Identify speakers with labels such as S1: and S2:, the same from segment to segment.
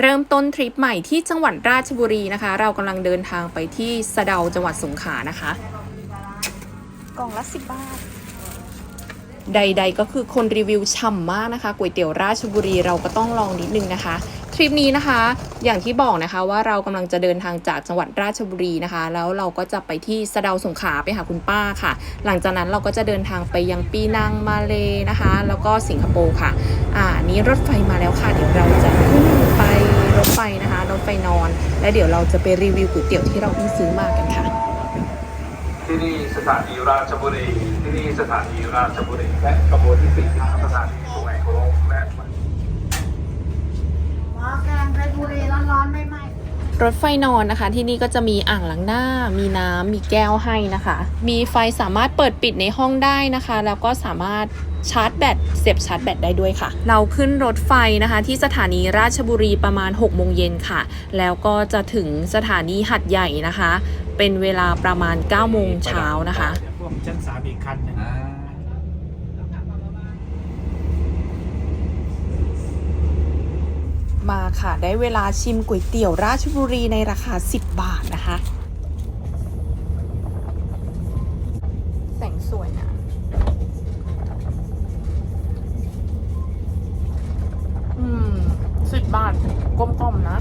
S1: เริ่มต้นทริปใหม่ที่จังหวัดราชบุรีนะคะ เรากำลังเดินทางไปที่สะเดาจังหวัดสงขลานะคะ
S2: กล่องละสิบบาท
S1: ใด ๆ ก็คือคนรีวิวฉ่ำมากนะคะก๋วยเตี๋ยวราชบุรีเราก็ต้องลองนิดนึงนะคะ ทริปนี้นะคะ อย่างที่บอกนะคะว่าเรากำลังจะเดินทางจากจังหวัดราชบุรีนะคะ แล้วเราก็จะไปที่สะเดาสงขลาไปหาคุณป้าค่ะ หลังจากนั้นเราก็จะเดินทางไปยังปีนังมาเลนะคะ แล้วก็สิงคโปร์ค่ะ อ่านี้รถไฟมาแล้วค่ะเดี๋ยวเราจะขึ้นไปรถไฟนะคะรถไฟนอน และเดี๋ยวเราจะไปรีวิวก๋วยเตี๋ยวที่เราเพิ่งซื้อมากันค่ะ
S3: ที่นี่สถานีราชบุรี ที่นี่สถานีราชบุรี และกระบวนที่สี่สถานีสุไหงโกลกและ
S4: หม้อแกงเพชรบุรีร้อนๆไม่ไหม
S1: รถไฟนอนนะคะ ที่นี่ก็จะมีอ่างล้างหน้า มีน้ำมีแก้วให้นะคะ มีไฟสามารถเปิดปิดในห้องได้นะคะ แล้วก็สามารถชาร์จแบตเสียบชาร์จแบตได้ด้วยค่ะ เราขึ้นรถไฟนะคะ ที่สถานีราชบุรีประมาณ6โมงเย็นค่ะ แล้วก็จะถึงสถานีหัดใหญ่นะคะ เป็นเวลาประมาณ9โมงเช้านะคะ
S5: พวกชั้นสามอีกคันหนึง
S1: มาค่ะ ได้เวลาชิมก๋วยเตี๋ยวราชบุรีในราคา 10 บาทนะคะแต่งสวยนะ อืมสิบบาทกลมๆนะ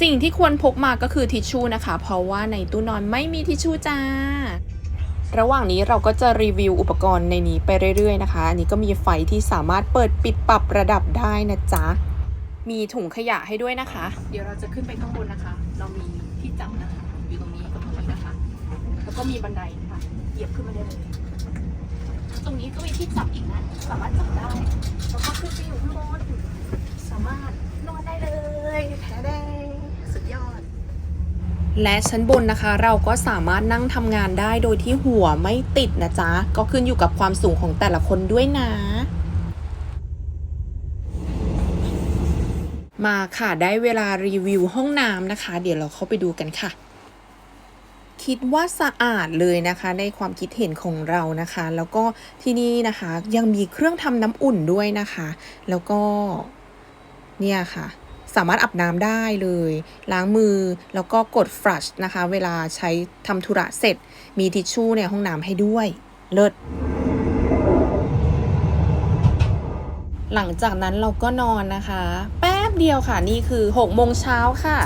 S1: สิ่งที่ควรพกมาก็คือทิชชู่นะคะ เพราะว่าในตู้นอนไม่มีทิชชู่จ้า ระหว่างนี้เราก็จะรีวิวอุปกรณ์ในนี้ไปเรื่อยๆนะคะ อันนี้ก็มีไฟที่สามารถเปิดปิดปรับระดับได้นะจ๊ะ มีถุงขยะให้ด้วยนะคะ เดี๋ยวเราจะขึ้นไปข้างบนนะคะ เรามีที่จับนะคะ อยู่ตรงนี้กับตรงนี้นะคะ แล้วก็มีบันไดนะคะเหยียบขึ้นมาได้เลย ตรงนี้ก็มีที่จับอีกนะ สามารถจับได้ แล้วก็ขึ้นไปอยู่ข้างบน และชั้นบนนะคะ เราก็สามารถนั่งทำงานได้โดยที่หัวไม่ติดนะจ๊ะ ก็ขึ้นอยู่กับความสูงของแต่ละคนด้วยนะมาค่ะได้เวลารีวิวห้องน้ำนะคะ เดี๋ยวเราเข้าไปดูกันค่ะ คิดว่าสะอาดเลยนะคะ ในความคิดเห็นของเรานะคะ แล้วก็ที่นี่นะคะยังมีเครื่องทำน้ำอุ่นด้วยนะคะ แล้วก็เนี่ยค่ะ สามารถอาบน้ำได้เลย ล้างมือแล้วก็กดฟลัชนะคะ เวลาใช้ทำธุระเสร็จ มีทิชชู่ในห้องน้ำให้ด้วย เลิศหลังจากนั้นเราก็นอนนะคะ แป๊บเดียวค่ะนี่คือ6โมงเช้าค่ะ